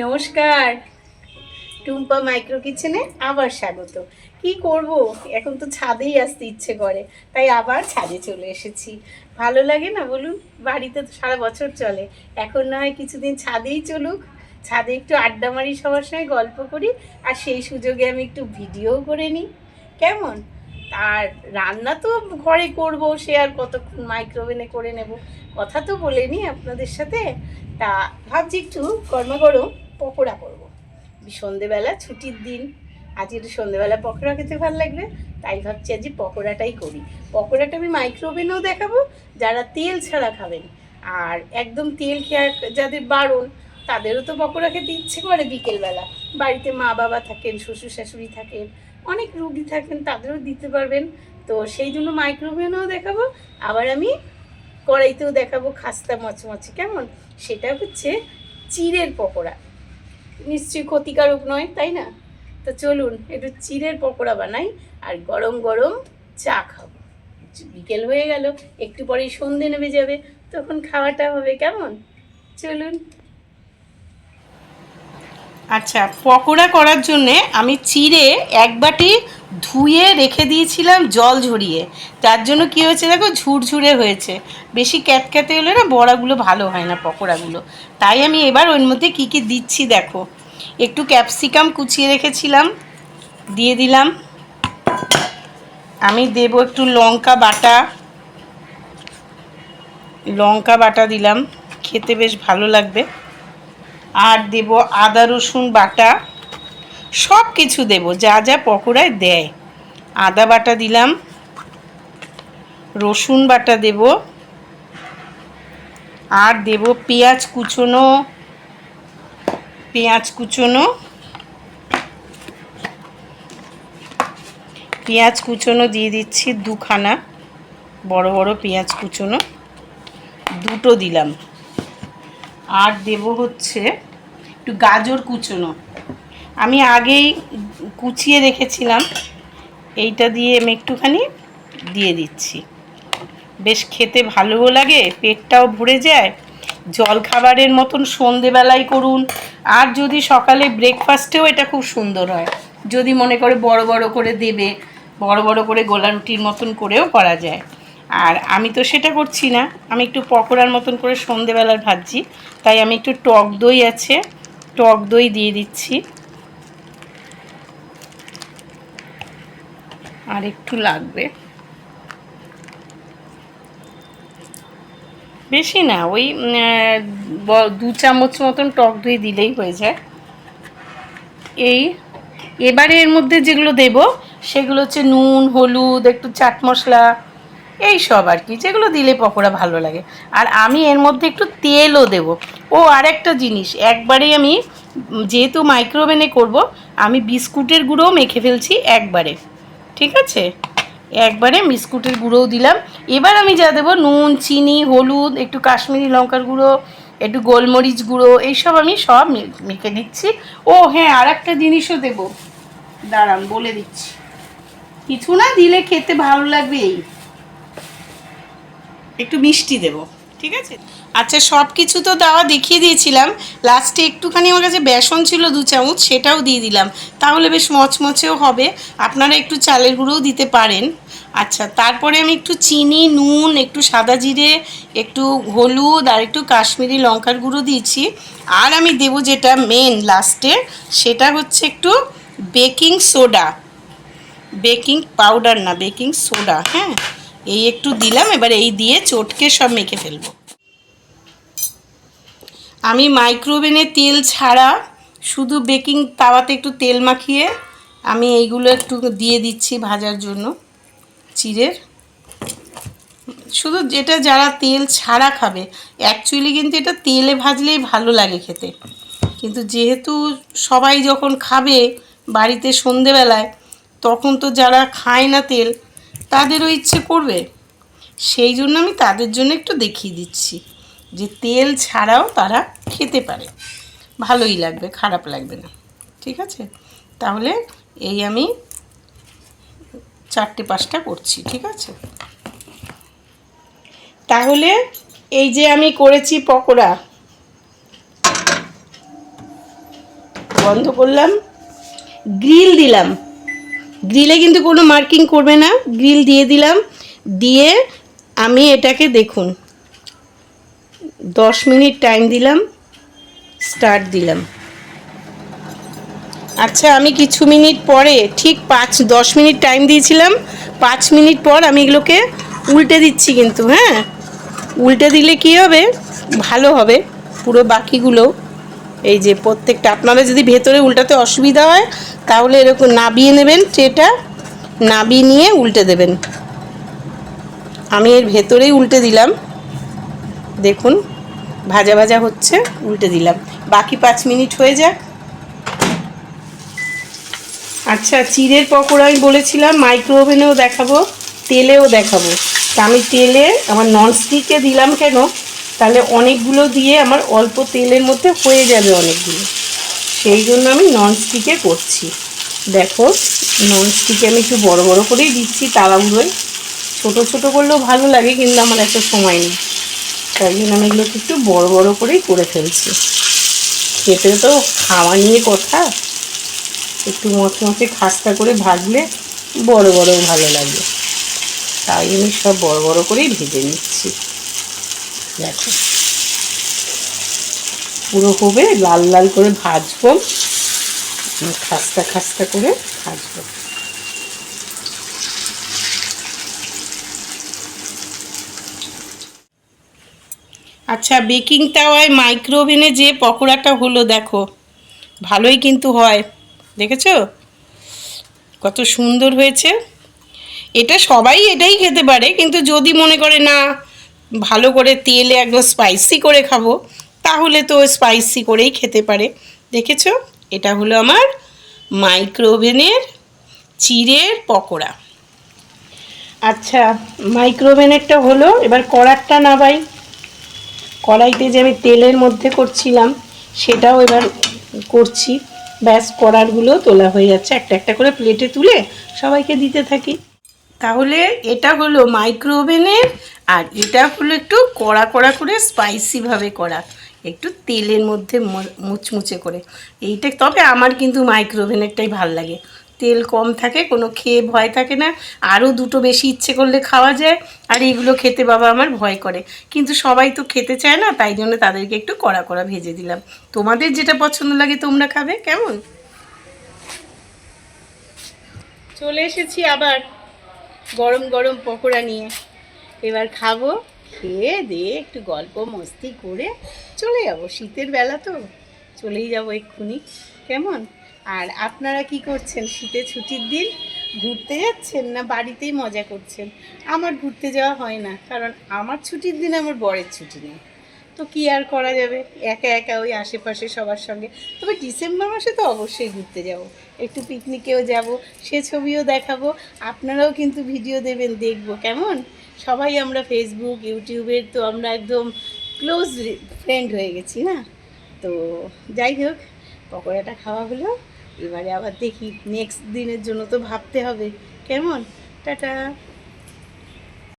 নমস্কার। টুম্পা মাইক্রো কিচেনে আবার স্বাগত। কি করব? এখন তো ছাদেই আসতে ইচ্ছে করে, তাই আবার ছাদে চলে এসেছি। ভালো লাগে না বলুন? বাড়িতে তো সারা বছর চলে। এখন না হয় কিছুদিন ছাদেই চলুক। ছাদে একটু আড্ডা মারি, সবার সঙ্গে গল্প করি, আর সেই সুযোগে আমি একটু ভিডিও করে নিই। কেমন? আর রান্না তো ঘরে করব, সে আর কতক্ষণ মাইক্রোওভেনে করে নেব? কথা তো বলেনি আপনাদের সাথে। তা ভাবছি একটু গরমা পকোড়া করব। সন্ধেবেলা, ছুটির দিন। আজ একটু সন্ধেবেলা পকোড়া খেতে ভালো লাগবে, তাই ভাবছি আজ পকোড়াটাই করি। পকোড়াটা আমি মাইক্রোওভেনেও দেখাবো, যারা তেল ছাড়া খাবেন। আর একদম তেল খেয়া যাদের বারণ, তাদেরও তো পকোড়া খেতে ইচ্ছে করে বিকেলবেলা। বাড়িতে মা বাবা থাকেন শ্বশুর শাশুড়ি থাকেন, অনেক রুগী থাকেন, তাদেরও দিতে পারবেন। তো সেই জন্য মাইক্রোওভেনেও দেখাবো, আবার আমি কড়াইতেও দেখাবো খাস্তা মচমচে, কেমন? সেটা হচ্ছে চিড়ের পকোড়া। নিশ্চয়ই ক্ষতিকারক নয়, তাই না? তো চলুন, একটু চিড়ের পকোড়া বানাই আর গরম গরম চা খাব। বিকেল হয়ে গেল, একটু পরেই সন্ধে নেমে যাবে, তখন খাওয়াটা হবে, কেমন? চলুন। আচ্ছা পকোড়া করার জন্যে আমি চিড়ে এক বাটি ধুয়ে রেখে দিয়েছিলাম, জল ঝরিয়ে। তার জন্য কী হয়েছে দেখো? ঝুরঝুরে হয়েছে। বেশি ক্যাতক্যাতে হলে না বড়াগুলো ভালো হয় না, পকোড়াগুলো। তাই আমি এবার ওর মধ্যে কী কী দিচ্ছি দেখো। একটু ক্যাপসিকাম কুচিয়ে রেখেছিলাম, দিয়ে দিলাম। আমি দেব একটু লঙ্কা বাটা। লঙ্কা বাটা দিলাম, খেতে বেশ ভালো লাগবে। আর দেব আদা রসুন বাটা। সব কিছু দেব, যা যা পকোড়ায় দেয়। আদা বাটা দিলাম, রসুন বাটা দেব, আর দেব পেঁয়াজ কুচোনো পেঁয়াজ কুচোনো পেঁয়াজ কুচোনো দিয়ে দিচ্ছি দুখানা, বড় বড় পেঁয়াজ কুচোনো, দুটো দিলাম। আর দেব হচ্ছে একটু গাজর কুচোনো। আমি আগেই কুচিয়ে রেখেছিলাম। এইটা দিয়ে আমি একটুখানি দিয়ে দিচ্ছি। বেশ খেতে ভালোও লাগে, পেটটাও ভরে যায়। জল খাবারের মতন সন্ধেবেলায় করুন। আর যদি সকালে ব্রেকফাস্টেও এটা খুব সুন্দর হয়। যদি মনে করে বড় বড় করে দেবে, বড় বড় করে গোলা রুটির মতন করেও করা যায়। আর আমি তো সেটা করছি না। আমি একটু পকোড়ার মতন করে সন্ধেবেলার ভাজছি। তাই আমি একটু টক দই আছে, টক দই দিয়ে দিচ্ছি। আর একটু লাগবে। বেশি না, ওই দু চামচ মতন টক দই দিলেই হয়ে যায়। এই, এবারে এর মধ্যে যেগুলো দেব, সেগুলো হচ্ছে নুন, হলুদ, একটু চাট মশলা, এই সব আর কি, যেগুলো দিলে পকোড়া ভালো লাগে। আর আমি এর মধ্যে একটু তেলও দেব। ও আর একটা জিনিস, একবারেই আমি, যেহেতু মাইক্রোওভেনে করব, আমি বিস্কুটের গুঁড়োও মেখে ফেলছি একবারে। ঠিক আছে? একবারে বিস্কুটের গুঁড়োও দিলাম। এবার আমি যা দেবো, নুন, চিনি, হলুদ, একটু কাশ্মীরি লঙ্কার গুঁড়ো, একটু গোলমরিচ গুঁড়ো, এইসব আমি সব মেখে দিচ্ছি ও হ্যাঁ আর একটা জিনিসও দেবো। দাঁড়ান, বলে দিচ্ছি। কিছু না, দিলে খেতে ভালো লাগবে এই একটু মিষ্টি দেব। ঠিক আছে? আচ্ছা সব কিছু তো দেওয়া দেখিয়ে দিয়েছিলাম। লাস্টে একটুখানি আমার কাছে বেসন ছিল দু চামচ, সেটাও দিয়ে দিলাম। তাহলে বেশ মচমচেও হবে। আপনারা একটু চালের গুঁড়োও দিতে পারেন। আচ্ছা তারপরে আমি একটু চিনি, নুন, একটু সাদা জিরে, একটু হলুদ আর একটু কাশ্মীরি লঙ্কার গুঁড়ো দিয়েছি। আর আমি দেবো যেটা মেন লাস্টে সেটা হচ্ছে একটু বেকিং সোডা বেকিং পাউডার না বেকিং সোডা হ্যাঁ? এই একটু দিলাম, এবার এই দিয়ে চটকে সব মেখে ফেলব। আমি মাইক্রোওভেনে তেল ছাড়া শুধু বেকিং তাওয়াতে একটু তেল মাখিয়ে আমি এইগুলো একটু দিয়ে দিচ্ছি ভাজার জন্য, চিড়ের। শুধু যেটা যারা তেল ছাড়া খাবে অ্যাকচুয়ালি কিন্তু এটা তেলে ভাজলেই ভালো লাগে খেতে। কিন্তু যেহেতু সবাই যখন খাবে বাড়িতে সন্ধেবেলায়, তখন তো যারা খায় না তেল তাদেরও ইচ্ছে করবে। সেই জন্য আমি তাদের জন্য একটু দেখিয়ে দিচ্ছি যে তেল ছাড়াও তারা খেতে পারে। ভালোই লাগবে, খারাপ লাগবে না। ঠিক আছে? তাহলে এই আমি চারটে পাঁচটা করছি, ঠিক আছে? তাহলে এই যে আমি করেছি পকোড়া, বন্ধ করলাম, গ্রিল দিলাম। গ্রিলে কিন্তু কোনো মার্কিং করবে না। গ্রিল দিয়ে দিলাম। দিয়ে আমি এটাকে দেখুন। দশ মিনিট টাইম দিলাম। স্টার্ট দিলাম। আচ্ছা আমি কিছু মিনিট পরে, ঠিক পাঁচ, দশ মিনিট টাইম দিয়েছিলাম। পাঁচ মিনিট পর আমি এগুলোকে উল্টে দিচ্ছি কিন্তু হ্যাঁ? উল্টে দিলে কি হবে? ভালো হবে। পুরো বাকিগুলো এই যে প্রত্যেকটা আপনারা যদি ভেতরে উল্টাতে অসুবিধা হয়, তাহলে এরকম নাবিয়ে নেবেন ট্রেটা, নাবিয়ে নিয়ে উল্টে দেবেন। আমি এর ভেতরেই উল্টে দিলাম। দেখুন, ভাজা ভাজা হচ্ছে, উল্টে দিলাম। বাকি পাঁচ মিনিট হয়ে যাক। আচ্ছা চিড়ের পকোড়া আমি বলেছিলাম মাইক্রো ওভেনেও দেখাবো, তেলেও দেখাবো। তা আমি তেলে আমার ননস্টিকে দিলাম কেন? তাহলে অনেকগুলো দিয়ে আমার অল্প তেলের মধ্যে হয়ে যাবে অনেকগুলো। সেই জন্য আমি ননস্টিকে করছি। দেখো ননস্টিকে আমি একটু বড় বড় করেই দিচ্ছি তাড়াহুড়োয়। ছোট ছোট করলেও ভালো লাগে, কিন্তু আমার এত সময় নেই। তাই জন্য আমি এগুলোকে একটু বড় বড় করেই করে ফেলছি। খেতে তো খাওয়া নিয়ে কথা। একটু মচে মচমচে খাস্তা করে ভাজলে বড় বড়ও ভালো লাগে। তাই আমি সব বড় বড় করেই ভেজে নিচ্ছি। দেখো পুরো হবে লাল লাল করে ভাজবো। খাস্তা খাস্তা করে ভাজবো। আচ্ছা বেকিং তাওয়ায় মাইক্রো ওভেনে যে পকোড়াটা হলো দেখো, ভালোই কিন্তু হয়। দেখেছ? কত সুন্দর হয়েছে। এটা সবাই এটাই খেতে পারে, কিন্তু যদি মনে করে না ভালো করে তেলে একদম স্পাইসি করে খাব, তাহলে তো স্পাইসি করেই খেতে পারে। দেখেছ? এটা হলো আমার মাইক্রো ওভেনের চিড়ের পকোড়া। আচ্ছা মাইক্রো ওভেনেরটা হলো, এবার কড়ারটা নাবাই। কড়াইতে যে আমি তেলের মধ্যে করছিলাম, সেটাও এবার করছি। ব্যাস, কড়ারগুলো তোলা হয়ে যাচ্ছে। একটা একটা করে প্লেটে তুলে সবাইকে দিতে থাকি। তাহলে এটা হলো মাইক্রো ওভেনের আর এটা হলো একটু কড়া কড়া করে স্পাইসিভাবে করা। একটু তেলের মধ্যে মুচমুচে করে। এইটা তবে আমার কিন্তু মাইক্রো ওভেনেরটাই ভালো লাগে। তেল কম থাকে, কোনো খেয়ে ভয় থাকে না। আরও দুটো বেশি ইচ্ছে করলে খাওয়া যায়, আর এগুলো খেতে বাবা আমার ভয় করে। কিন্তু সবাই তো খেতে চায় না, তাই জন্য তাদেরকে একটু কড়া কড়া ভেজে দিলাম। তোমাদের যেটা পছন্দ লাগে তোমরা খাবে, কেমন? চলে এসেছি আবার গরম গরম পকোড়া নিয়ে। এবার খাব, খেয়ে দিয়ে একটু গল্প মস্তি করে চলে যাব। শীতের বেলা তো, চলেই যাব এক্ষুনি। কেমন? আর আপনারা কি করছেন? শীতে ছুটির দিন ঘুরতে যাচ্ছেন না বাড়িতেই মজা করছেন? আমার ঘুরতে যাওয়া হয় না, কারণ আমার ছুটির দিন আমার বরের ছুটি নেই। তো কি আর করা যাবে? একা একা ওই আশেপাশে সবার সঙ্গে। তবে ডিসেম্বর মাসে তো অবশ্যই ঘুরতে যাব। একটু পিকনিকেও যাব, সে ছবিও দেখাবো, আপনারাও কিন্তু ভিডিও দেবেন, দেখব, কেমন? সবাই আমরা ফেসবুক ইউটিউবের তো আমরা একদম ক্লোজ ফ্রেন্ড হয়ে গেছি না? তো যাই হোক, পকোড়াটা খাওয়া হলো, এবারে আবার দেখি নেক্সট দিনের জন্য তো ভাবতে হবে, কেমন? টাটা!